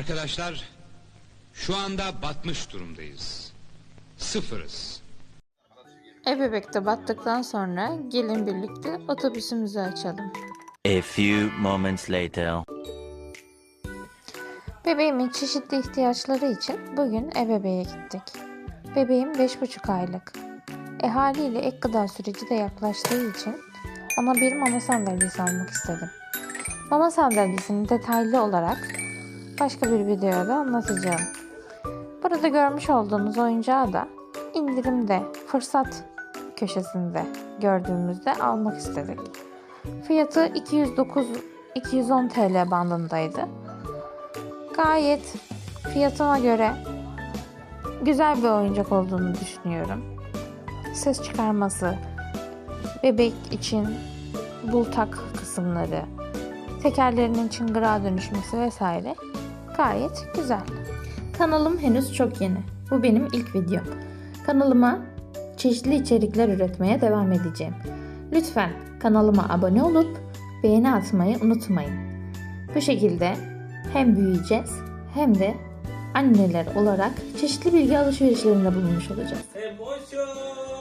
Arkadaşlar şu anda batmış durumdayız. Sıfırız. Ebebek'te battıktan sonra gelin birlikte otobüsümüzü açalım. A few moments later. Bebeğimin çeşitli ihtiyaçları için bugün ebebeğe gittik. Bebeğim 5,5 aylık. E haliyle ek gıda süreci de yaklaştığı için ona bir mama sandalyesi almak istedim. Mama sandalyesini detaylı olarak başka bir videoda anlatacağım. Burada görmüş olduğunuz oyuncağı da indirimde, fırsat köşesinde gördüğümüzde almak istedik. Fiyatı 209 210 TL bandındaydı. Gayet fiyatına göre güzel bir oyuncak olduğunu düşünüyorum. Ses çıkarması, bebek için bultak kısımları, tekerlerinin çıngırağa dönüşmesi vesaire gayet güzel. Kanalım henüz çok yeni. Bu benim ilk videom. Kanalıma çeşitli içerikler üretmeye devam edeceğim. Lütfen kanalıma abone olup beğeni atmayı unutmayın. Bu şekilde hem büyüyeceğiz hem de anneler olarak çeşitli bilgi alışverişlerinde bulunmuş olacağız. Emotion!